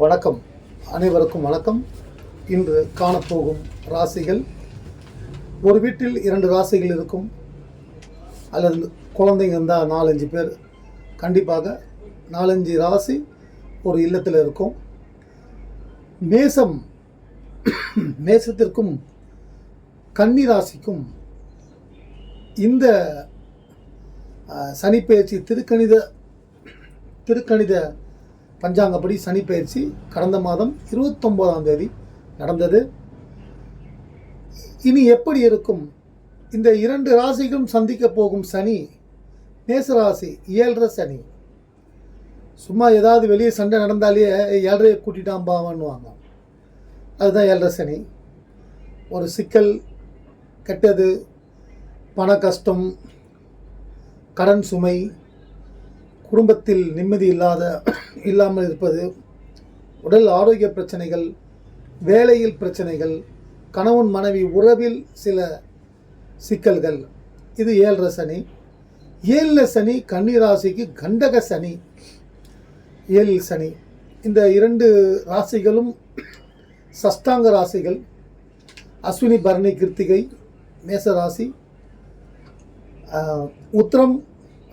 வணக்கம். அனைவருக்கும் வணக்கம். இன்று காணப்போகும் ராசிகள் ஒரு வீட்டில் இரண்டு ராசிகள் இருக்கும். அல்லது குழந்தைங்க இருந்தால் நாலஞ்சு பேர். கண்டிப்பாக நாலஞ்சு ராசி ஒரு இல்லத்தில் இருக்கும். மேசம் மேசத்திற்கும் கன்னி ராசிக்கும் இந்த சனிப்பெயர்ச்சி திருக்கணித திருக்கணித பஞ்சாங்கப்படி சனிப்பெயர்ச்சி கடந்த மாதம் இருபத்தொம்போதாம் தேதி நடந்தது. இனி எப்படி இருக்கும்? இந்த இரண்டு ராசிகளும் சந்திக்க போகும் சனி மேசராசி ஏழரை சனி. சும்மா ஏதாவது வெளியே சண்டை நடந்தாலே ஏழரையை கூட்டிட்டான் பாவான்னுவாங்க அதுதான் ஏழரை சனி. ஒரு சிக்கல் கெட்டது பண கஷ்டம் கடன் சுமை குடும்பத்தில் நிம்மதி இல்லாத இல்லாமல் இருப்பது உடல் ஆரோக்கிய பிரச்சனைகள் வேலையில் பிரச்சனைகள் கணவன் மனைவி உறவில் சில சிக்கல்கள். இது ஏழரை சனி. ஏழில் சனி கன்னிராசிக்கு கண்டக சனி. ஏழில் சனி. இந்த இரண்டு ராசிகளும் சஷ்டாங்க ராசிகள். அஸ்வினி பரணி கிருத்திகை மேச ராசி உத்திரம்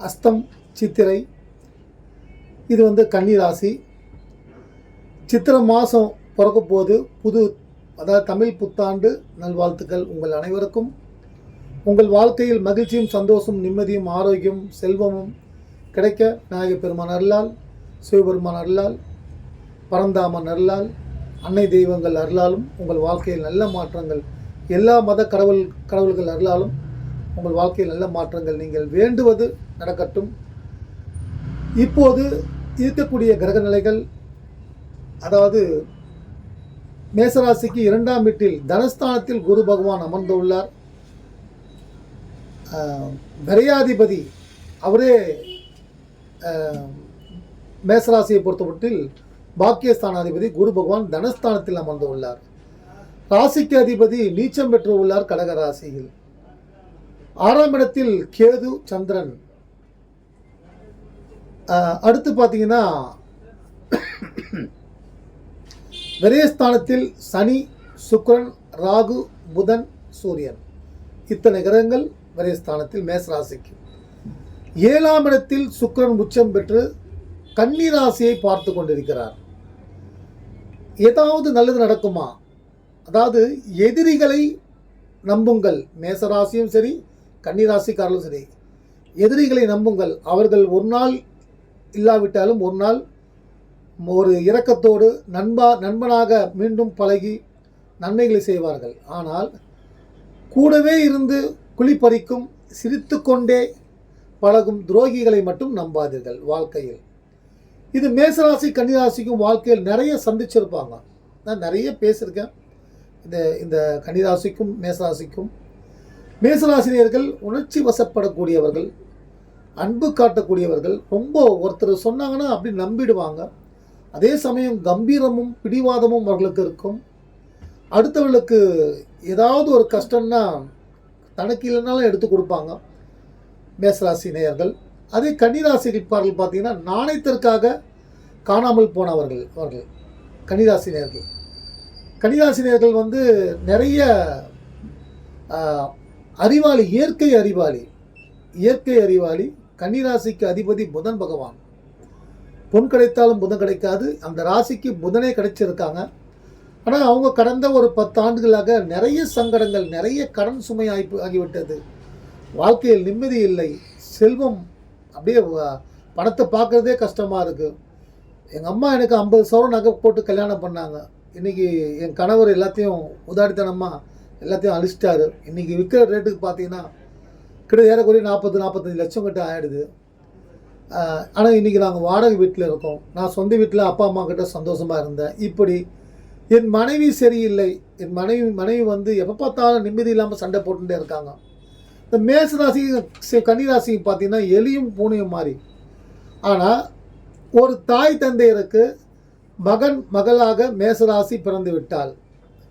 அஸ்தம் சித்திரை இது வந்து கன்னி ராசி. சித்திரை மாதம் பிறக்க போது புது அதாவது தமிழ் புத்தாண்டு நல்வாழ்த்துக்கள் உங்கள் அனைவருக்கும். உங்கள் வாழ்க்கையில் மகிழ்ச்சியும் சந்தோஷம் நிம்மதியும் ஆரோக்கியம் செல்வமும் கிடைக்க விநாயக பெருமான் அருளால் சிவபெருமான் அருளால் பரந்தாமன் அருளால் அன்னை தெய்வங்கள் அருளாலும் உங்கள் வாழ்க்கையில் நல்ல மாற்றங்கள் எல்லா மத கடவுள் கடவுள்கள் அருளாலும் உங்கள் வாழ்க்கையில் நல்ல மாற்றங்கள் நீங்கள் வேண்டுவது நடக்கட்டும். இப்போது இருக்கக்கூடிய கிரக நிலைகள் அதாவது மேசராசிக்கு இரண்டாம் வீட்டில் தனஸ்தானத்தில் குரு பகவான் அமர்ந்துள்ளார். விரையாதிபதி அவரே ஆஹ், மேசராசியை பொறுத்தமட்டில் பாக்கியஸ்தானாதிபதி குரு பகவான் தனஸ்தானத்தில் அமர்ந்துள்ளார். ராசிக்கு அதிபதி நீச்சம் பெற்று உள்ளார் கடக ராசியில் ஆறாம் இடத்தில் கேது சந்திரன். அடுத்து பார்த்தீங்கன்னா விரயஸ்தானத்தில் சனி சுக்ரன் ராகு புதன் சூரியன். இத்தனை கிரகங்கள் விரயஸ்தானத்தில் மேசராசிக்கு ஏழாம் இடத்தில் சுக்கிரன் உச்சம் பெற்று கன்னி ராசியை பார்த்து கொண்டிருக்கிறார். ஏதாவது நல்லது நடக்குமா? அதாவது எதிரிகளை நம்புங்கள். மேசராசியும் சரி கன்னிராசிக்காரர்களும் சரி. எதிரிகளை நம்புங்கள். அவர்கள் ஒரு நாள் இல்லாவிட்டாலும் ஒரு நாள் ஒரு இரக்கத்தோடு நண்பா நண்பனாக மீண்டும் பழகி நன்மைகளை செய்வார்கள். ஆனால் கூடவே இருந்து குளிப்பறிக்கும் சிரித்துக்கொண்டே பழகும் துரோகிகளை மட்டும் நம்பாதீர்கள் வாழ்க்கையில். இது மேசராசி கன்னிராசிக்கும் வாழ்க்கையில் நிறைய சந்திச்சிருப்பாங்க. நான் நிறைய பேசியிருக்கேன். இந்த இந்த கன்னிராசிக்கும் மேசராசிக்கும். மேசராசினியர்கள் உணர்ச்சி வசப்படக்கூடியவர்கள். அன்பு காட்டக்கூடியவர்கள் ரொம்ப ஒருத்தர் சொன்னாங்கன்னா அப்படி நம்பிடுவாங்க. அதே சமயம் கம்பீரமும் பிடிவாதமும் அவர்களுக்கு இருக்கும். அடுத்தவர்களுக்கு ஏதாவது ஒரு கஷ்டம்னா தனக்கு இல்லைனாலும் எடுத்து கொடுப்பாங்க. மேசராசி நேயர்கள். அதே கன்னிராசிக்காரர்கள் பார்த்தீங்கன்னா நாணயத்திற்காக காணாமல் போனவர்கள் அவர்கள். கன்னிராசி நேயர்கள். கன்னிராசி நேயர்கள் வந்து நிறைய அறிவாளி இயற்கை அறிவாளி. இயற்கை அறிவாளி கன்னிராசிக்கு அதிபதி புதன் பகவான். பொன் கிடைத்தாலும் புதன் கிடைக்காது. அந்த ராசிக்கு புதனே கிடைச்சிருக்காங்க. ஆனால் அவங்க கடந்த ஒரு பத்து ஆண்டுகளாக நிறைய சங்கடங்கள் நிறைய கடன் சுமை ஆகி ஆகிவிட்டது. வாழ்க்கையில் நிம்மதி இல்லை. செல்வம் அப்படியே பணத்தை பார்க்குறதே கஷ்டமாக இருக்குது எங்கள் அம்மா எனக்கு ஐம்பது சவரம் நகை போட்டு கல்யாணம் பண்ணாங்க. இன்றைக்கி என் கணவர் எல்லாத்தையும் உதாரித்தனமாக எல்லாத்தையும் அழிச்சிட்டாரு. இன்றைக்கி விற்கிற ரேட்டுக்கு பார்த்தீங்கன்னா கிட்ட ஏறக்குறைய நாற்பது நாற்பத்தஞ்சு லட்சம் கிட்ட ஆயிடுது. ஆனால் இன்றைக்கி நாங்கள் வாடகை வீட்டில் இருக்கோம். நான் சொந்த வீட்டில் அப்பா அம்மா கிட்ட சந்தோஷமாக இருந்தேன். இப்படி என் மனைவி சரியில்லை. என் மனைவி மனைவி வந்து எப்போ பார்த்தாலும் நிம்மதி இல்லாமல் சண்டை போட்டுட்டே இருக்காங்க. இந்த மேசராசி கன்னி கன்னிராசி பார்த்தீங்கன்னா எலியும் பூனையும் மாதிரி ஆனால் ஒரு தாய் தந்தையருக்கு மகன் மகளாக மேசராசி பிறந்து விட்டால்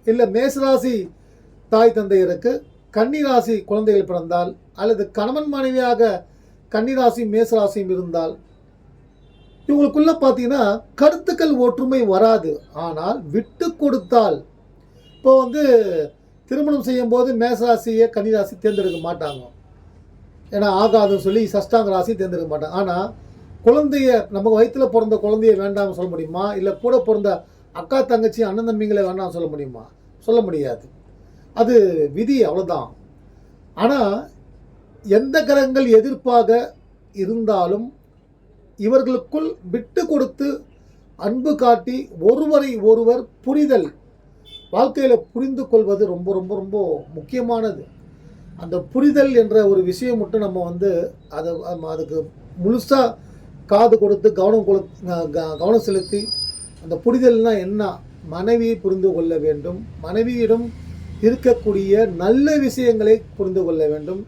இல்லை மேசராசி தாய் தந்தையருக்கு கன்னிராசி குழந்தைகள் பிறந்தால் அல்லது கணவன் மனைவியாக கன்னிராசி மேசராசியும் இருந்தால் இவங்களுக்குள்ள பார்த்தீங்கன்னா கருத்துக்கள் ஒற்றுமை வராது. ஆனால் விட்டு கொடுத்தால் இப்போ வந்து திருமணம் செய்யும்போது மேசராசியை கன்னிராசி தேர்ந்தெடுக்க மாட்டாங்க. ஏன்னா ஆகாதுன்னு சொல்லி சஷ்டாங்க ராசி தேர்ந்தெடுக்க மாட்டாங்க. ஆனால் குழந்தைய நம்ம வயிற்றில் பிறந்த குழந்தைய வேண்டாம்னு சொல்ல முடியுமா? இல்லை கூட பிறந்த அக்கா தங்கச்சி அண்ணன் தம்பிங்களை வேண்டாம்னு சொல்ல முடியுமா? சொல்ல முடியாது. அது விதி அவ்வளோதான் ஆனால் எந்த கிரகங்கள் எதிர்ப்பாக இருந்தாலும் இவர்களுக்குள் விட்டு கொடுத்து அன்பு காட்டி ஒருவரை ஒருவர் புரிதல் வாழ்க்கையில் புரிந்து கொள்வது ரொம்ப ரொம்ப ரொம்ப முக்கியமானது. அந்த புரிதல் என்ற ஒரு விஷயம் மட்டும் நம்ம வந்து அதை அதுக்கு முழுசாக காது கொடுத்து கவனம் கொடு க- கவனம் செலுத்தி அந்த புரிதல்னால் என்ன? மனைவியை புரிந்து கொள்ள வேண்டும். மனைவியிடம் இருக்கக்கூடிய நல்ல விஷயங்களை புரிந்து கொள்ள வேண்டும்.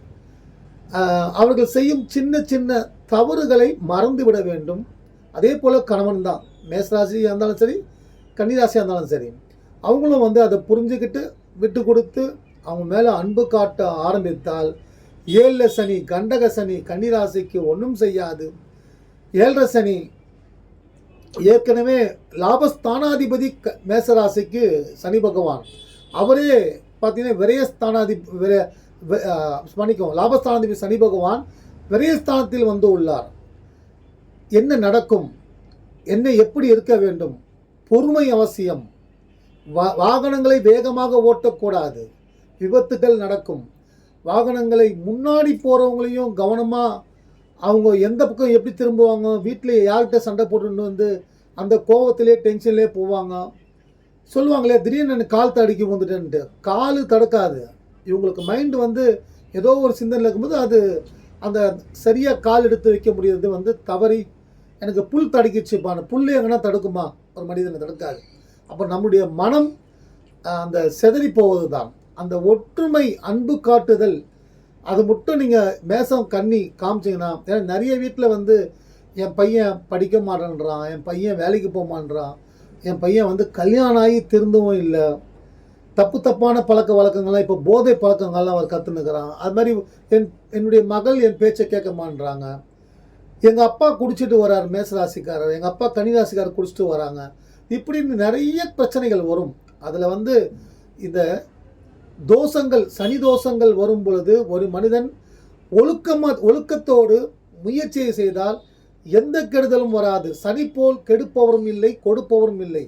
அவர்கள் செய்யும் சின்ன சின்ன தவறுகளை மறந்துவிட வேண்டும். அதே போல் கணவன் தான். மேசராசியாக இருந்தாலும் சரி கன்னிராசியாக இருந்தாலும் சரி அவங்களும் வந்து அதை புரிஞ்சுக்கிட்டு விட்டு கொடுத்து அவங்க மேலே அன்பு காட்ட ஆரம்பித்தால் ஏழு சனி கண்டக சனி கன்னிராசிக்கு ஒன்றும் செய்யாது. ஏழரை சனி ஏற்கனவே லாபஸ்தானாதிபதி க மேசராசிக்கு சனி பகவான். அவரே பார்த்தீங்கன்னா விரயஸ்தானாதி விர வி- மன்னிக்கவும் லாபஸ்தானாதிபதி சனி பகவான் விரயஸ்தானத்தில் வந்து உள்ளார். என்ன நடக்கும்? என்ன எப்படி இருக்க வேண்டும்? பொறுமை அவசியம். வா வாகனங்களை வேகமாக ஓட்டக்கூடாது. விபத்துகள் நடக்கும். வாகனங்களை முன்னாடி போகிறவங்களையும் கவனமாக அவங்க எந்த பக்கம் எப்படி திரும்புவாங்க வீட்டில் யார்கிட்ட சண்டை போட்டுன்னு வந்து அந்த கோவத்திலே டென்ஷன்லேயே போவாங்க. சொல்லுவாங்களே திடீர்னு எனக்கு கால் தடுக்கி வந்துட்டேன்ட்டு கால் தடுக்காது. இவங்களுக்கு மைண்டு வந்து ஏதோ ஒரு சிந்தனை இருக்கும்போது அது அந்த சரியாக கால் எடுத்து வைக்க முடியறது வந்து தவறி எனக்கு புல் தடுக்கிச்சுப்பான புல் எங்கன்னா தடுக்குமா? ஒரு மனிதனை தடுக்காது. அப்போ நம்முடைய மனம் அந்த செதறி போவது தான் அந்த ஒற்றுமை அன்பு காட்டுதல் அது மட்டும் நீங்கள் மேசம் கண்ணி காமிச்சிங்கன்னா ஏன்னா நிறைய வீட்டில் வந்து என் பையன் படிக்க மாட்டேன்றான் என் பையன் வேலைக்கு போக மாட்டேன்றான் என் பையன் வந்து கல்யாணம் ஆகி திருந்தவும் இல்லை. தப்பு தப்பான பழக்க வழக்கங்கள்லாம் இப்போ போதை பழக்கங்கள்லாம் அவர் கற்றுனுக்கிறான் அது மாதிரி என் என்னுடைய மகள் என் பேச்சை கேட்கமான்றாங்க எங்கள் அப்பா குடிச்சிட்டு வரார் மேசராசிக்காரர். எங்கள் அப்பா கனிராசிக்காரர் குடிச்சிட்டு வராங்க. இப்படின்னு நிறைய பிரச்சனைகள் வரும். அதில் வந்து இந்த தோஷங்கள் சனி தோஷங்கள் வரும் பொழுது ஒரு மனிதன் ஒழுக்கமாக ஒழுக்கத்தோடு முயற்சியை செய்தால் எந்த கெடுதலும் வராது. சனி போல் கெடுப்பவரும் இல்லை கொடுப்பவரும் இல்லை.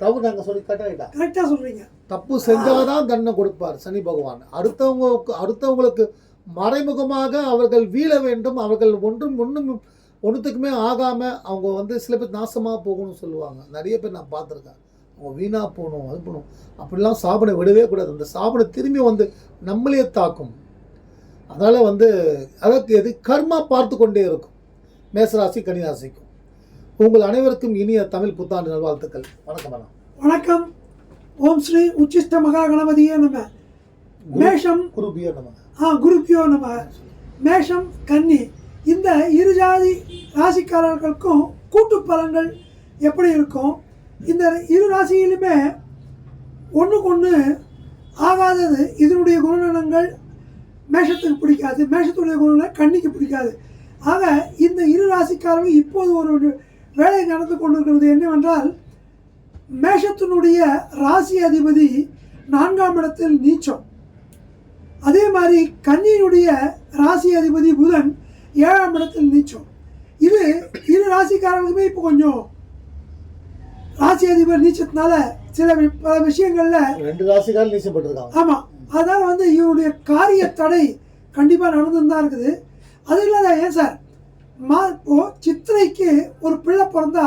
தவறு நாங்கள் சொல்லி கட்டாயிட்டா கரெக்டாக சொல்கிறீங்க தப்பு செஞ்சாதான் தண்டனை கொடுப்பார் சனி பகவான். அடுத்தவங்களுக்கு அடுத்தவங்களுக்கு மறைமுகமாக அவர்கள் வீழ வேண்டும். அவர்கள் ஒன்றும் ஒன்றும் ஒன்றுத்துக்குமே ஆகாமல் அவங்க வந்து சில பேர் நாசமாக போகணும்னு சொல்லுவாங்க. நிறைய பேர் நான் பார்த்துருக்கேன். அவங்க வீணாக போகணும் அது பண்ணணும் அப்படிலாம் சாப்பிட விடவே கூடாது. அந்த சாப்பிட திரும்பி வந்து நம்மளையே தாக்கும். அதனால் வந்து அதற்கு எது? கர்மா பார்த்து கொண்டே இருக்கும். மேசராசி கன்னிராசிக்கும். உங்கள் அனைவருக்கும் இனிய தமிழ் புத்தாண்டு நல்வாழ்த்துக்கள். வணக்கம் மேடம் வணக்கம். ஓம் ஸ்ரீ உச்சிஷ்ட மகா கணபதியே நம்ம மேஷம் குருபியோ நம்ம ஆ குருப்பியோ நம்ம மேஷம் கன்னி. இந்த இரு ஜாதி ராசிக்காரர்களுக்கும் கூட்டு பலன்கள் எப்படி இருக்கும்? இந்த இரு ராசியிலுமே ஒன்றுக்கு ஒன்று ஆகாதது இதனுடைய குணநலங்கள் மேஷத்துக்கு பிடிக்காது. மேஷத்துடைய குணநலன் கன்னிக்கு பிடிக்காது. ஆக இந்த இரு ராசிக்காரர்கள் இப்போது ஒரு வேலை நடந்து கொண்டிருக்கிறது என்னவென்றால் மேஷத்தினுடைய ராசி அதிபதி நான்காம் இடத்தில் நீச்சம். அதே மாதிரி கன்னியினுடைய ராசி அதிபதி புதன் ஏழாம் இடத்தில் நீச்சம். இது இரு ராசிக்காரர்களுக்குமே இப்போ கொஞ்சம் ராசி அதிபர் நீச்சத்தினால சில பல விஷயங்களில் ரெண்டு ராசிக்காரர் நீச்சப்பட்டிருக்காங்க. ஆமாம் அதனால் வந்து இவருடைய காரிய தடை கண்டிப்பாக நடந்துன்னு தான் இருக்குது. அது இல்லாத ஏன் சார்? மா இப்போ சித்திரைக்கு ஒரு பிள்ளை பிறந்தா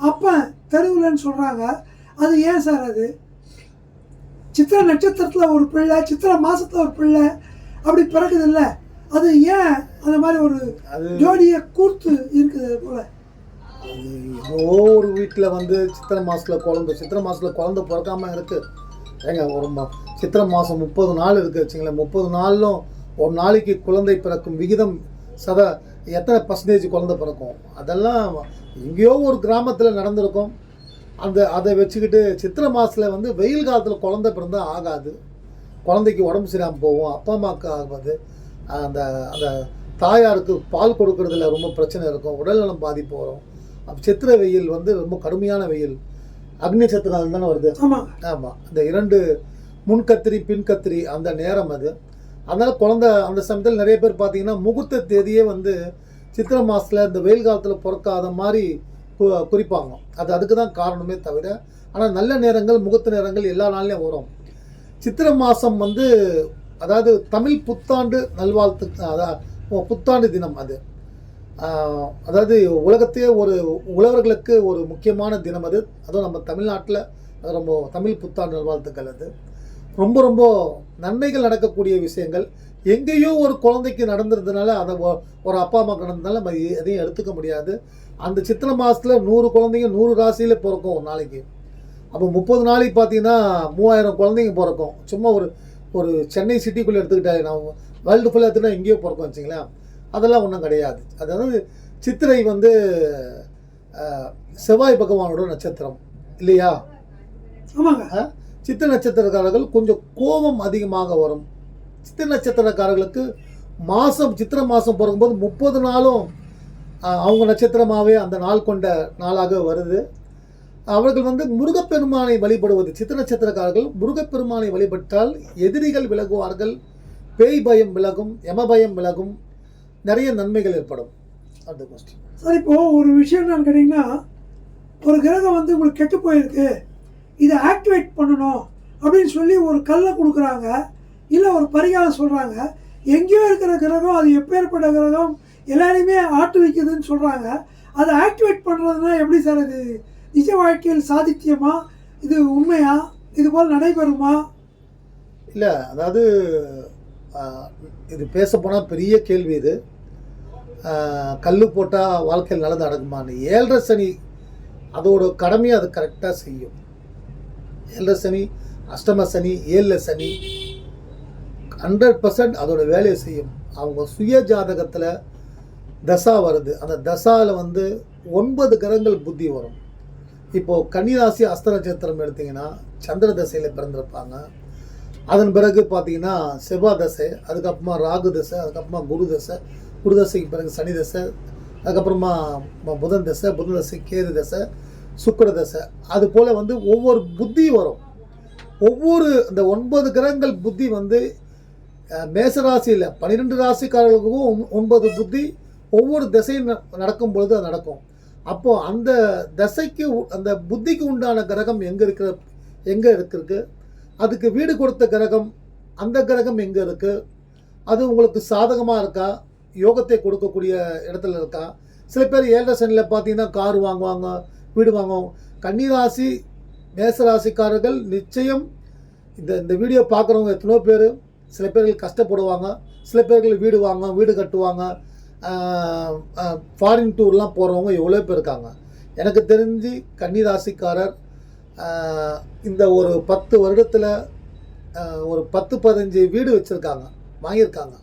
அப்பன் தெருவுலன்னு சொல்கிறாங்க அது ஏன் சார் அது? சித்திரை நட்சத்திரத்தில் ஒரு பிள்ளை சித்திரை மாசத்துல ஒரு பிள்ளை அப்படி பிறக்குது இல்ல. அது ஏன் அந்த மாதிரி ஒரு ஜோடியை கூர்த்து இருக்குது போல? அது ஏதோ ஒரு வீட்டில் வந்து சித்திரை மாதத்தில் குழந்தை சித்திரை மாதத்தில் குழந்தை பிறக்காம இருக்கு. ஏங்க ஒரு சித்திரை மாதம் முப்பது நாள் இருக்குது வச்சுங்களேன். முப்பது நாளிலும் ஒரு நாளைக்கு குழந்தை பிறக்கும் விகிதம் சத எத்தனை பர்சன்டேஜ் குழந்தை பிறக்கும்? அதெல்லாம் எங்கேயோ ஒரு கிராமத்தில் நடந்திருக்கும். அந்த அதை வச்சுக்கிட்டு சித்திரை மாதத்தில் வந்து வெயில் காலத்தில் குழந்தை பிறந்தா ஆகாது. குழந்தைக்கு உடம்பு சரியாமல் போகும் அப்பா அம்மாவுக்கு ஆகாது. அந்த அந்த தாயாருக்கு பால் கொடுக்கறதுல ரொம்ப பிரச்சனை இருக்கும் உடல்நலம் பாதிப்பு வரும். அப்ப சித்திரை வெயில் வந்து ரொம்ப கடுமையான வெயில். அக்னி சத்திரம் தானே வருது? ஆமாங்க ஆமாம் இந்த இரண்டு முன்கத்திரி பின்கத்திரி அந்த நேரம் அது. அதனால் குழந்த அந்த சமயத்தில் நிறைய பேர் பார்த்தீங்கன்னா முகூர்த்த தேதியே வந்து சித்திரை மாதத்தில் இந்த வெயில் காலத்தில் பிறக்காத மாதிரி கு- குறிப்பாங்க. அது அதுக்கு தான் காரணமே தவிர ஆனால் நல்ல நேரங்கள் முகூர்த்த நேரங்கள் எல்லா நாள்லையும் வரும். சித்திரை மாதம் வந்து அதாவது தமிழ் புத்தாண்டு நல்வாழ்த்து அதான் புத்தாண்டு தினம் அது. அதாவது உலகத்தையே ஒரு உழவர்களுக்கு ஒரு முக்கியமான தினம் அது. அதுவும் நம்ம தமிழ்நாட்டில் அது ரொம்ப தமிழ் புத்தாண்டு நல்வாழ்த்துக்கள் அது. ரொம்ப ரொம்ப நன்மைகள் நடக்கக்கூடிய விஷயங்கள். எங்கேயோ ஒரு குழந்தைக்கு நடந்திருந்தனால அதை ஒரு அப்பா அம்மாக்கு நடந்ததுனால நம்ம எதையும் எடுத்துக்க முடியாது. அந்த சித்திரை மாதத்தில் நூறு குழந்தைங்க நூறு ராசியில் பிறக்கும் ஒரு நாளைக்கு. அப்போ முப்பது நாளைக்கு பார்த்தீங்கன்னா மூவாயிரம் குழந்தைங்க பிறக்கும். சும்மா ஒரு ஒரு சென்னை சிட்டிக்குள்ளே எடுத்துக்கிட்டாலே நான் வேர்ல்டு ஃபுல்லாக எடுத்துக்கிட்டா எங்கேயோ பிறக்கும் வச்சுங்களேன். அதெல்லாம் ஒன்றும் கிடையாது. அதாவது சித்திரை வந்து செவ்வாய் பகவானோட நட்சத்திரம். இல்லையா? ஆமாங்க. சித்த நட்சத்திரக்காரர்கள் கொஞ்சம் கோபம் அதிகமாக வரும். சித்த நட்சத்திரக்காரர்களுக்கு மாதம் சித்திரை மாதம் பிறக்கும்போது முப்பது நாளும் அவங்க நட்சத்திரமாகவே அந்த நாள் கொண்ட நாளாக வருது. அவர்கள் வந்து முருகப்பெருமானை வழிபடுவது சித்திர நட்சத்திரக்காரர்கள் முருகப்பெருமானை வழிபட்டால் எதிரிகள் விலகுவார்கள் பேய் பயம் விலகும் யம பயம் விலகும் நிறைய நன்மைகள் ஏற்படும். அந்த கொஸ்டின் சார் இப்போது ஒரு விஷயம் என்னன்னு கேட்டிங்கன்னா ஒரு கிரகம் வந்து உங்களுக்கு கெட்டு போயிருக்கு. இதை ஆக்டிவேட் பண்ணணும் அப்படின்னு சொல்லி ஒரு கல்லை கொடுக்குறாங்க இல்லை ஒரு பரிகாரம் சொல்கிறாங்க எங்கேயோ இருக்கிற கிரகம் அது எப்பேற்பட்ட கிரகம் எல்லாரையுமே ஆட்டு வைக்குதுன்னு சொல்கிறாங்க அதை ஆக்டிவேட் பண்ணுறதுனா எப்படி சார் இது நிஜ வாழ்க்கையில் சாதித்தியமா? இது உண்மையா? இது போல் நடைபெறுமா? இல்லை அதாவது இது பேச போனால் பெரிய கேள்வி இது. கல் போட்டால் வாழ்க்கையில் நல்லது நடக்குமான்னு. ஏழரை சனி அதோட கடமையை அது கரெக்டாக செய்யும். ஏழரை சனி அஷ்டம சனி ஏழில் சனி ஹண்ட்ரட் பர்சன்ட் அதோட வேலையை செய்யும். அவங்க சுய ஜாதகத்தில் தசா வருது. அந்த தசாவில் வந்து ஒன்பது கிரகங்கள் புத்தி வரும். இப்போது கன்னிராசி அஸ்த நட்சத்திரம் எடுத்திங்கன்னா சந்திர தசையில் பிறந்திருப்பாங்க. அதன் பிறகு பார்த்தீங்கன்னா செவ்வாய் தசை அதுக்கப்புறமா ராகு தசை அதுக்கப்புறமா குரு தசை குரு தசைக்கு பிறகு சனி தசை அதுக்கப்புறமா புதன் தசை புதன் தசை கேது தசை சுக்கரதசை. அது போல் வந்து ஒவ்வொரு புத்தி வரும். ஒவ்வொரு அந்த ஒன்பது கிரகங்கள் புத்தி வந்து மேசராசியில் மேச ராசியில் பன்னிரெண்டு ராசிக்காரர்களுக்கும் ஒன்பது புத்தி ஒவ்வொரு திசையும் ந- நடக்கும் பொழுது அது நடக்கும். அப்போது அந்த திசைக்கு அந்த புத்திக்கு உண்டான கிரகம் எங்கே இருக்கிற எங்கே இருக்கிறது அதுக்கு வீடு கொடுத்த கிரகம் அந்த கிரகம் எங்கே இருக்குது அது உங்களுக்கு சாதகமாக இருக்கா? யோகத்தை கொடுக்கக்கூடிய இடத்துல இருக்கா? சில பேர் ஏழரை சனியில் பார்த்தீங்கன்னா கார் வாங்குவாங்க. வீடு வாங்குவாங்க கன்னிராசி மேசராசிக்காரர்கள் நிச்சயம் இந்த இந்த வீடியோ பார்க்குறவங்க எத்தனோ பேர் சில பேர்கள் கஷ்டப்படுவாங்க சில பேர்கள் வீடு வாங்க வீடு கட்டுவாங்க ஃபாரின் டூர்லாம் போகிறவங்க எவ்வளோ பேர் இருக்காங்க. எனக்கு தெரிஞ்சு கன்னிராசிக்காரர் இந்த ஒரு பத்து வருடத்தில் ஒரு பத்து பதினஞ்சு வீடு வச்சுருக்காங்க வாங்கியிருக்காங்க.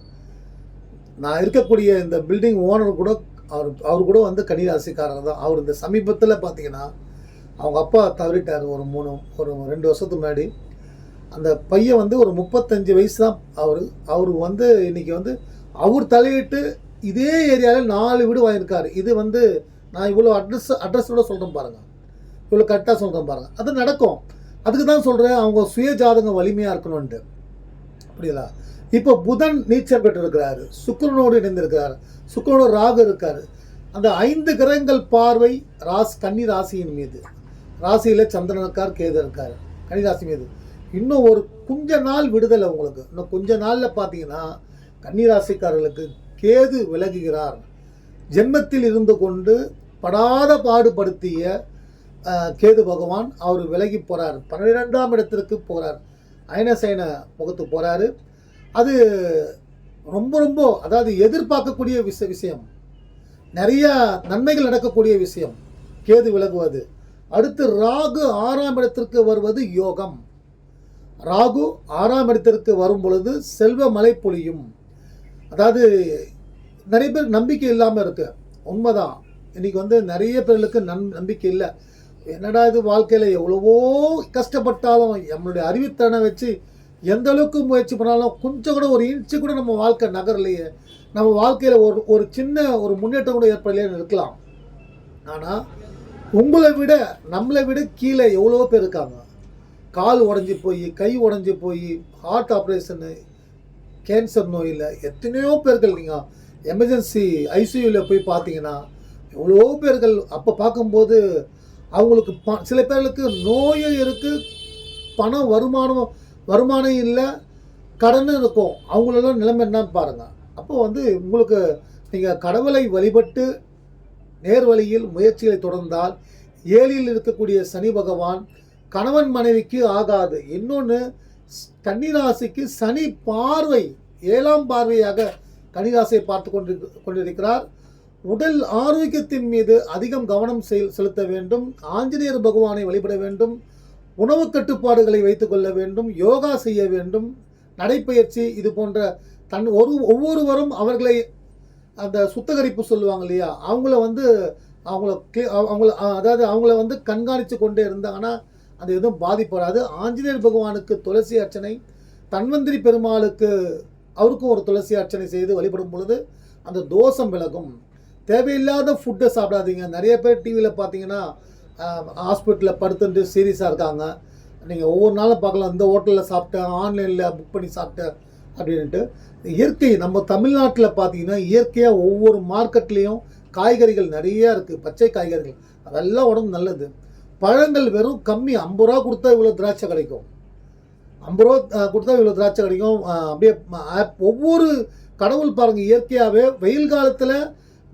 நான் இருக்கக்கூடிய இந்த பில்டிங் ஓனர் கூட அவர் அவர் கூட வந்து கன்னிராசிக்காரர் தான். அவர் இந்த சமீபத்தில் பார்த்தீங்கன்னா அவங்க அப்பா தவறிட்டார் ஒரு மூணு ஒரு ரெண்டு வருஷத்துக்கு முன்னாடி. அந்த பையன் வந்து ஒரு முப்பத்தஞ்சு வயசு தான் அவர். அவர் வந்து இன்னைக்கு வந்து அவர் தலையிட்டு இதே ஏரியாவில் நாலு வீடு வாங்கியிருக்காரு. இது வந்து நான் இவ்வளோ அட்ரஸ் அட்ரஸோட சொல்கிறேன் பாருங்கள் இவ்வளோ கரெக்டாக சொல்கிறேன் பாருங்கள் அது நடக்கும். அதுக்கு தான் சொல்கிறேன் அவங்க சுய ஜாதகம் வலிமையாக இருக்கணும்ன்ட்டு. புரியுதா? இப்போ புதன் நீச்சல் பெற்றிருக்கிறாரு. சுக்கிரனோடு இணைந்திருக்கிறார். சுக்கரனோடு ராகு இருக்காரு. அந்த ஐந்து கிரகங்கள் பார்வை ராஸ் கன்னி ராசியின் மீது. ராசியில் சந்திரன் இருக்கார் கேது இருக்கார். கன்னி ராசி மீது. இன்னும் ஒரு கொஞ்ச நாள் விடுதலை உங்களுக்கு. இன்னும் கொஞ்ச நாளில் பார்த்தீங்கன்னா கன்னி ராசிக்காரர்களுக்கு கேது விலகுகிறார். ஜென்மத்தில் இருந்து கொண்டு படாத பாடுபடுத்திய கேது பகவான் அவர் விலகி போகிறார் பன்னிரெண்டாம் இடத்திற்கு போகிறார் அயனசைன முகத்துக்கு போகிறாரு அது ரொம்ப ரொம்ப அதாவது எதிர்பார்க்கக்கூடிய விஷ விஷயம். நிறைய நன்மைகள் நடக்கக்கூடிய விஷயம். கேது விலகுவது. அடுத்து ராகு ஆறாம் இடத்திற்கு வருவது யோகம். ராகு ஆறாம் இடத்திற்கு வரும் பொழுது செல்வ மழை பொழியும். அதாவது நிறைய பேர் நம்பிக்கை இல்லாமல் இருக்கு. உண்மைதான். இன்னைக்கு வந்து நிறைய பேர்களுக்கு நன் நம்பிக்கை இல்லை. என்னடா இது வாழ்க்கையில் எவ்வளவோ கஷ்டப்பட்டாலும் நம்மளுடைய அறிவுத்திறனை வச்சு எந்த அளவுக்கு முயற்சி பண்ணாலும் கொஞ்சம் கூட ஒரு இன்ச்சு கூட நம்ம வாழ்க்கை நகரலையே. நம்ம வாழ்க்கையில் ஒரு ஒரு சின்ன ஒரு முன்னேற்றம் கூட ஏற்படலையே இருக்கலாம். ஆனால் உங்களை விட நம்மளை விட கீழே எவ்வளோ பேர் இருக்காங்க. கால் உடஞ்சி போய் கை உடஞ்சி போய் ஹார்ட் ஆப்ரேஷனு கேன்சர் நோயில் எத்தனையோ பேர்கள் நீங்கள் எமர்ஜென்சி ஐசியூவில் போய் பார்த்தீங்கன்னா எவ்வளோ பேர்கள் அப்போ பார்க்கும்போது அவங்களுக்கு ப சில பேர்களுக்கு நோயும் இருக்குது பணம் வருமானம் வருமானம் இல்லை கடனும் இருக்கும். அவங்களெல்லாம் நிலைமை என்னன்னு பாருங்கள் அப்போ வந்து உங்களுக்கு நீங்கள் கடவுளை வழிபட்டு நேர் வழியில் முயற்சிகளை தொடர்ந்தால் ஏழில் இருக்கக்கூடிய சனி பகவான் கணவன் மனைவிக்கு ஆகாது. இன்னொன்று கன்னிராசிக்கு சனி பார்வை ஏழாம் பார்வையாக கன்னிராசியை பார்த்து கொண்டு கொண்டிருக்கிறார். உடல் ஆரோக்கியத்தின் மீது அதிகம் கவனம் செல் செலுத்த வேண்டும். ஆஞ்சநேயர் பகவானை வழிபட வேண்டும். உணவு கட்டுப்பாடுகளை வைத்துக்கொள்ள வேண்டும் யோகா செய்ய வேண்டும் நடைப்பயிற்சி இது போன்ற தன் ஒரு ஒவ்வொருவரும் அவர்களை அந்த சுத்தகரிப்பு சொல்லுவாங்க இல்லையா? அவங்கள வந்து அவங்கள கே அவங்கள அதாவது அவங்கள வந்து கண்காணித்து கொண்டே இருந்தாங்கன்னா அது எதுவும் பாதிப்பு வராது ஆஞ்சநேயர் பகவானுக்கு துளசி அர்ச்சனை தன்வந்திரி பெருமாளுக்கு அவருக்கும் ஒரு துளசி அர்ச்சனை செய்து வழிபடும் பொழுது அந்த தோஷம் விலகும். தேவையில்லாத ஃபுட்டை சாப்பிடாதீங்க. நிறைய பேர் டிவியில் பார்த்தீங்கன்னா ஹாஸ்பிட்டலில் படுத்துட்டு சீரியஸாக இருக்காங்க. நீங்கள் ஒவ்வொரு நாளும் பார்க்கலாம் இந்த ஹோட்டலில் சாப்பிட்டேன் ஆன்லைனில் புக் பண்ணி சாப்பிட்டேன் அப்படின்ட்டு இயற்கை நம்ம தமிழ்நாட்டில் பார்த்தீங்கன்னா இயற்கையாக ஒவ்வொரு மார்க்கெட்லேயும் காய்கறிகள் நிறையா இருக்குது பச்சை காய்கறிகள். அதெல்லாம் உடம்பு நல்லது. பழங்கள் வெறும் கம்மி ஐம்பது ரூபா கொடுத்தா இவ்வளோ திராட்சை கிடைக்கும். ஐம்பது ரூபா கொடுத்தா இவ்வளோ திராட்சை கிடைக்கும். அப்படியே ஆப்- ஒவ்வொரு கடவுள் பாருங்கள் இயற்கையாகவே வெயில் காலத்தில்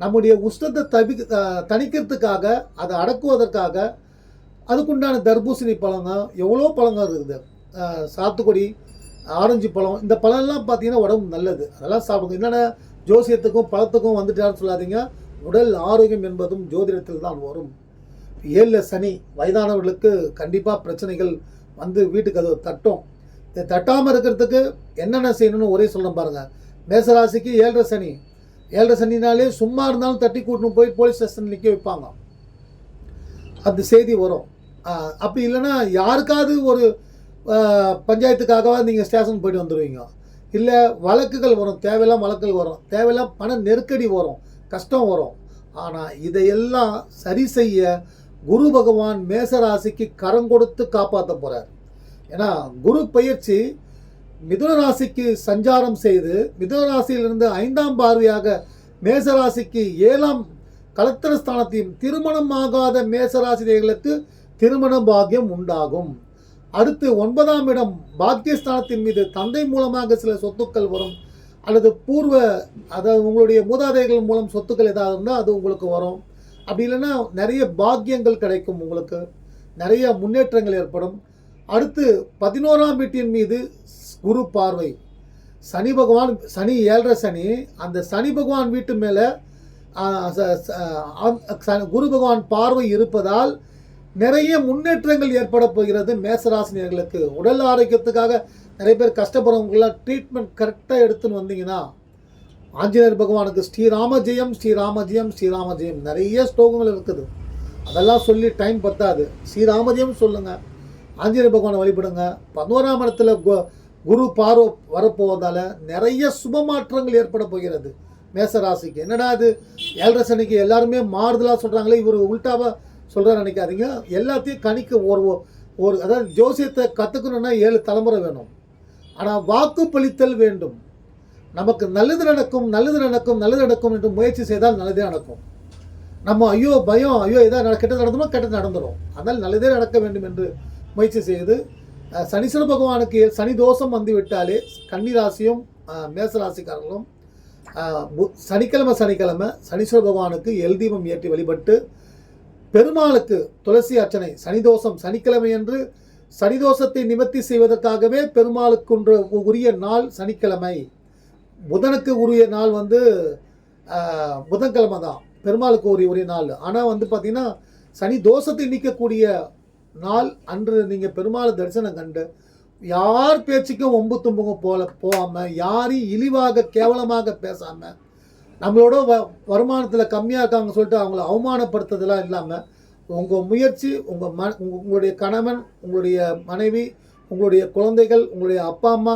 நம்முடைய உஷ்ணத்தை தவி தணிக்கிறதுக்காக அதை அடக்குவதற்காக அதுக்குண்டான தர்பூசணி பழங்க எவ்வளோ பழங்க இருக்குது. சாத்துக்குடி ஆரஞ்சு பழம் இந்த பழம்லாம் பார்த்தீங்கன்னா உடம்பு நல்லது. அதெல்லாம் சாப்பிடுங்க. என்னென்ன ஜோசியத்துக்கும் பழத்துக்கும் வந்துட்டான்னு சொல்லாதீங்க. உடல் ஆரோக்கியம் என்பதும் ஜோதிடத்தில் தான் வரும். ஏழில் சனி வயதானவர்களுக்கு கண்டிப்பாக பிரச்சனைகள் வந்து வீட்டுக்கு அது தட்டும். இதை தட்டாமல் இருக்கிறதுக்கு என்னென்ன செய்யணும்னு ஒரே சொல்கிறேன் பாருங்கள் மேசராசிக்கு ஏழரை சனி ஏழரை சனினாலே சும்மா இருந்தாலும் தட்டி கூட்டணும் போய் போலீஸ் ஸ்டேஷன் நிற்க வைப்பாங்க. அந்த செய்தி வரும். அப்படி இல்லைன்னா யாருக்காவது ஒரு பஞ்சாயத்துக்காகவா நீங்கள் ஸ்டேஷன் போயிட்டு வந்துடுவீங்க இல்லை வழக்குகள் வரும். தேவையில்லாம் வழக்குகள் வரும். தேவையில்லாம் பண நெருக்கடி வரும். கஷ்டம் வரும். ஆனால் இதையெல்லாம் சரி செய்ய குரு பகவான் மேசராசிக்கு கரம் கொடுத்து காப்பாற்ற போகிறார் ஏன்னா குரு பயிற்சி மிதுன ராசிக்கு சஞ்சாரம் செய்து மிதுன ராசியிலிருந்து ஐந்தாம் பார்வையாக மேசராசிக்கு ஏழாம் கலத்திர ஸ்தானத்தையும் திருமணம் ஆகாத மேசராசிரியர்களுக்கு திருமண பாக்கியம் உண்டாகும். அடுத்து ஒன்பதாம் இடம் பாக்கியஸ்தானத்தின் மீது தந்தை மூலமாக சில சொத்துக்கள் வரும். அல்லது பூர்வ அதாவது உங்களுடைய மூதாதைகள் மூலம் சொத்துக்கள் ஏதாவது இருந்தால் அது உங்களுக்கு வரும். அப்படி இல்லைன்னா நிறைய பாக்கியங்கள் கிடைக்கும் உங்களுக்கு. நிறைய முன்னேற்றங்கள் ஏற்படும். அடுத்து பதினோராம் வீட்டின் மீது குரு பார்வை. சனி பகவான் சனி ஏழரை சனி அந்த சனி பகவான் வீட்டு மேலே குரு பகவான் பார்வை இருப்பதால் நிறைய முன்னேற்றங்கள் ஏற்பட போகிறது மேசராசினியர்களுக்கு உடல் ஆரோக்கியத்துக்காக நிறைய பேர் கஷ்டப்படுறவங்களாம் ட்ரீட்மெண்ட் கரெக்டாக எடுத்துன்னு வந்தீங்கன்னா ஆஞ்சநேயர் பகவானுக்கு ஸ்ரீராம ஜெயம் ஸ்ரீராம ஜெயம் ஸ்ரீராம ஜெயம். நிறைய ஸ்லோகங்கள் இருக்குது. அதெல்லாம் சொல்லி டைம் பத்தாது. ஸ்ரீராமஜெயம் சொல்லுங்கள் ஆஞ்சநேயர் பகவானை வழிபடுங்க. பதினோராம் இடத்துல குரு பார்வை வரப்போவதால் நிறைய சுப மாற்றங்கள் ஏற்பட போகிறது. மேசராசிக்கு. என்னடா அது ஏழரை சனிக்கு எல்லாருமே மாறுதலாக சொல்கிறாங்களே இவர் உல்டாவாக சொல்கிறார் நினைக்காதீங்க. எல்லாத்தையும் கணிக்க ஒரு ஒரு அதாவது ஜோசியத்தை கற்றுக்கணுன்னா ஏழு தலைமுறை வேணும். ஆனால் வாக்கு பளித்தல் வேண்டும். நமக்கு நல்லது நடக்கும் நல்லது நடக்கும் நல்லது நடக்கும் என்று முயற்சி செய்தால் நல்லதே நடக்கும். நம்ம ஐயோ பயம் ஐயோ எதாவது நட- கெட்டது நடந்துமோ? கெட்டது நடந்துடும் அதனால் நல்லதே நடக்க வேண்டும் என்று முயற்சி செய்து சனீஸ்வர பகவானுக்கு சனி தோஷம் வந்து விட்டாலே கன்னிராசியும் அஹ், மேசராசிக்காரர்களும் சனிக்கிழமை சனிக்கிழமை சனீஸ்வர பகவானுக்கு எல் தீபம் ஏற்றி வழிபட்டு பெருமாளுக்கு துளசி அர்ச்சனை சனிதோஷம் சனிக்கிழமை என்று சனிதோஷத்தை நிவர்த்தி செய்வதற்காகவே பெருமாளுக்குன்ற உரிய நாள் சனிக்கிழமை. புதனுக்கு உரிய நாள் வந்து புதன்கிழமை தான். பெருமாளுக்கு உரிய உரிய நாள். ஆனால் வந்து பார்த்திங்கன்னா சனி தோஷத்தை நீக்கக்கூடிய நாள் அன்று நீங்கள் பெருமாளை தரிசனம் கண்டு யார் பேச்சுக்கும் ஒம்பு தும்புங்க போல போகாமல் யாரையும் இழிவாக கேவலமாக பேசாமல் நம்மளோட வ வருமானத்தில் கம்மியாக இருக்காங்க சொல்லிட்டு அவங்கள அவமானப்படுத்துறதெல்லாம் இல்லாமல் உங்கள் முயற்சி உங்கள் ம உங்களுடைய கணவன் உங்களுடைய மனைவி உங்களுடைய குழந்தைகள் உங்களுடைய அப்பா அம்மா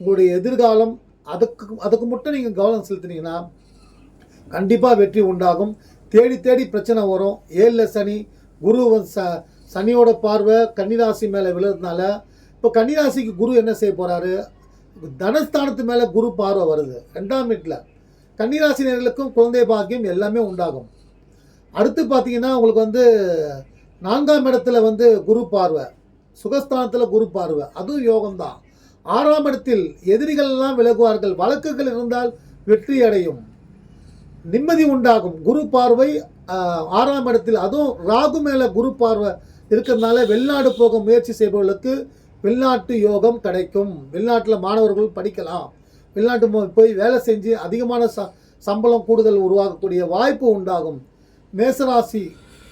உங்களுடைய எதிர்காலம் அதுக்கு அதுக்கு மட்டும் நீங்கள் கவனம் செலுத்தினீங்கன்னா கண்டிப்பாக வெற்றி உண்டாகும். தேடி தேடி பிரச்சனை வரும். ஏழில் சனி குரு ச சனியோட பார்வை கன்னிராசி மேலே விழுறதுனால இப்போ கன்னிராசிக்கு குரு என்ன செய்ய போகிறாரு தனஸ்தானத்து மேலே குரு பார்வை வருது. ரெண்டாம் வீட்டில். கன்னிராசினர்களுக்கும் குழந்தை பாக்கியம் எல்லாமே உண்டாகும். அடுத்து பார்த்தீங்கன்னா உங்களுக்கு வந்து நான்காம் இடத்துல வந்து குரு பார்வை. சுகஸ்தானத்தில் குரு பார்வை. அதுவும் யோகம்தான். ஆறாம் இடத்தில் எதிரிகள்லாம் விலகுவார்கள். வழக்குகள் இருந்தால் வெற்றி அடையும். நிம்மதி உண்டாகும். குரு பார்வை ஆறாம் இடத்தில். அதுவும் ராகு மேலே குரு பார்வை. இருக்கிறதுனால வெளிநாடு போக முயற்சி செய்பவர்களுக்கு வெளிநாட்டு யோகம் கிடைக்கும். வெளிநாட்டில் மாணவர்கள் படிக்கலாம். வெளிநாட்டு போய் வேலை செஞ்சு அதிகமான ச சம்பளம் கூடுதல் உருவாகக்கூடிய வாய்ப்பு உண்டாகும். மேசராசி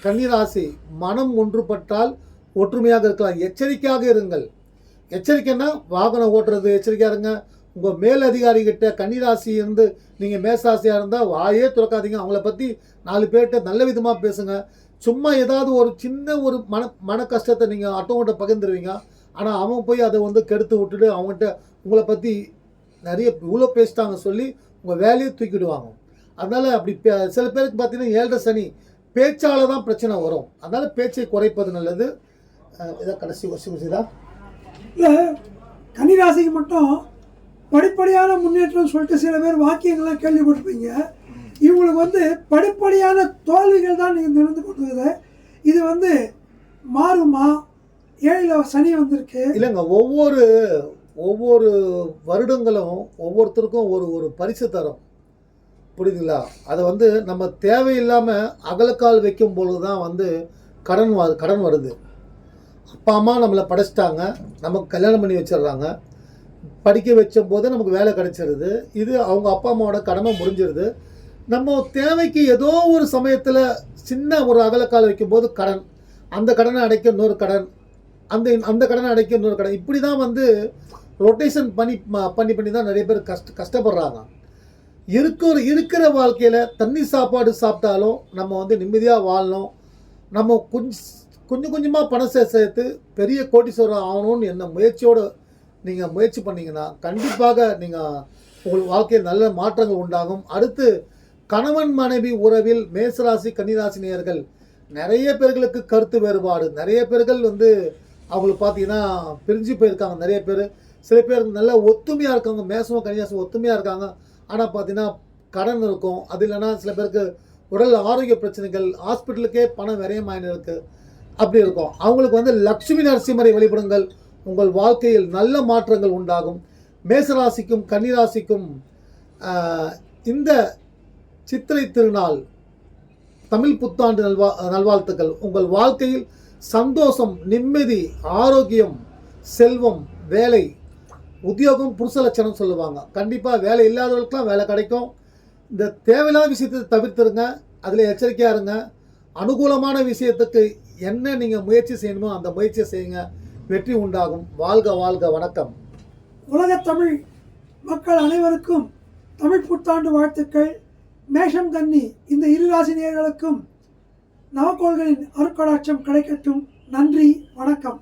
கன்னிராசி மனம் ஒன்றுபட்டால் ஒற்றுமையாக இருக்கலாம். எச்சரிக்கையாக இருங்கள். எச்சரிக்கைன்னா வாகனம் ஓட்டுறது எச்சரிக்கையாக இருங்க. உங்கள் மேல் அதிகாரிகிட்ட கன்னிராசி இருந்து நீங்கள் மேசராசியாக இருந்தால் வாயே திறக்காதீங்க. அவங்கள பற்றி நாலு பேர்கிட்ட நல்ல விதமாக பேசுங்க. சும்மா ஏதாவது ஒரு சின்ன ஒரு மன மன கஷ்டத்தை நீங்கள் அடுத்தவங்கள்ட்ட பகிர்ந்துருவீங்க. ஆனால் அவன் போய் அதை வந்து கெடுத்து விட்டுட்டு அவங்ககிட்ட உங்களை பற்றி நிறைய இவ்வளோ பேசிட்டாங்க சொல்லி உங்கள் வேலையை தூக்கிடுவாங்க. அதனால் அப்படி பே- சில பேருக்கு பார்த்தீங்கன்னா ஏழரை சனி பேச்சால் தான் பிரச்சனை வரும். அதனால் பேச்சை குறைப்பது நல்லது. அஹ் இதான் கடைசி கொஸ்டின் இதா இல்லை கன்னிராசிக்கு மட்டும் படிப்படியான முன்னேற்றம் சொல்லிட்டு சில பேர் வாக்கியங்கள்லாம் கேள்விப்பட்டிருப்பீங்க. இவங்களுக்கு வந்து படிப்படியான தோல்விகள் தான் நீங்கள் நடந்து கொண்டிருக்குது. இது வந்து மாறுமா? ஏழில் சனி வந்திருக்கு. இல்லைங்க ஒவ்வொரு ஒவ்வொரு வருடங்களும் ஒவ்வொருத்தருக்கும் ஒரு ஒரு பரிசு தரும். புரியுதுங்களா? அதை வந்து நம்ம தேவையில்லாமல் அகலக்கால் வைக்கும் பொழுது தான் வந்து கடன் வ கடன் வருது. அப்பா அம்மா நம்மளை படைச்சிட்டாங்க. நமக்கு கல்யாணம் பண்ணி வச்சிடுறாங்க. படிக்க வச்சும் போது நமக்கு வேலை கிடைச்சிருது. இது அவங்க அப்பா அம்மாவோட கடமை முடிஞ்சிருது. நம்ம தேவைக்கு ஏதோ ஒரு சமயத்தில் சின்ன ஒரு அகலக்கால் வைக்கும்போது கடன். அந்த கடனை அடைக்க இன்னொரு கடன். அந்த அந்த கடனை அடைக்க இன்னொரு கடன். இப்படி தான் வந்து ரொட்டேஷன் பண்ணி பண்ணி பண்ணி தான் நிறைய பேர் கஷ்ட கஷ்டப்படுறாங்க. இருக்கிற இருக்கிற வாழ்க்கையில் தண்ணி சாப்பாடு சாப்பிட்டாலும் நம்ம வந்து நிம்மதியாக வாழணும். நம்ம கொஞ்சம் கொஞ்சம் கொஞ்சமாக பணம் சே- சேர்த்து பெரிய கோட்டீஸ்வரர் ஆகணும்னு என்ன முயற்சியோடு நீங்கள் முயற்சி பண்ணீங்கன்னா கண்டிப்பாக நீங்கள் உங்கள் வாழ்க்கையில் நல்ல மாற்றங்கள் உண்டாகும். அடுத்து கணவன் மனைவி உறவில் மேசராசி கன்னிராசி நேயர்கள் நிறைய பேர்களுக்கு கருத்து வேறுபாடு. நிறைய பேர்கள் வந்து அவங்களுக்கு பார்த்தீங்கன்னா பிரிஞ்சு போயிருக்காங்க நிறைய பேர். சில பேர் நல்லா ஒத்துமையாக இருக்காங்க மேசமும் கன்னியாசம் ஒத்துமையாக இருக்காங்க. ஆனால் பார்த்தீங்கன்னா கடன் இருக்கும். அது இல்லைன்னா சில பேருக்கு உடல் ஆரோக்கிய பிரச்சனைகள் ஹாஸ்பிட்டலுக்கே பணம் விரயமாயின்னு இருக்குது அப்படி இருக்கும். அவங்களுக்கு வந்து லக்ஷ்மி நரசிம்மரை வழிபடுங்கள். உங்கள் வாழ்க்கையில் நல்ல மாற்றங்கள் உண்டாகும். மேசராசிக்கும் கன்னிராசிக்கும் இந்த சித்திரை திருநாள் தமிழ் புத்தாண்டு நல்வா நல்வாழ்த்துக்கள். உங்கள் வாழ்க்கையில் சந்தோஷம் நிம்மதி ஆரோக்கியம் செல்வம் வேலை உத்தியோகம் புருஷ லட்சணம் சொல்லுவாங்க. கண்டிப்பாக வேலை இல்லாதவர்களுக்கெல்லாம் வேலை கிடைக்கும். இந்த தேவையில்லாத விஷயத்தை தவிர்த்துருங்க. அதில் எச்சரிக்கையாக இருங்க. அனுகூலமான விஷயத்துக்கு என்ன நீங்கள் முயற்சி செய்யணுமோ அந்த முயற்சியை செய்யுங்க. வெற்றி உண்டாகும். வாழ்க வாழ்க வணக்கம். உலகத் தமிழ் மக்கள் அனைவருக்கும் தமிழ் புத்தாண்டு வாழ்த்துக்கள். மேஷம் கன்னி இந்த இரு ராசினியர்களுக்கும் நவக்கோள்களின் அருக்கடாட்சம் கிடைக்கட்டும். நன்றி வணக்கம்.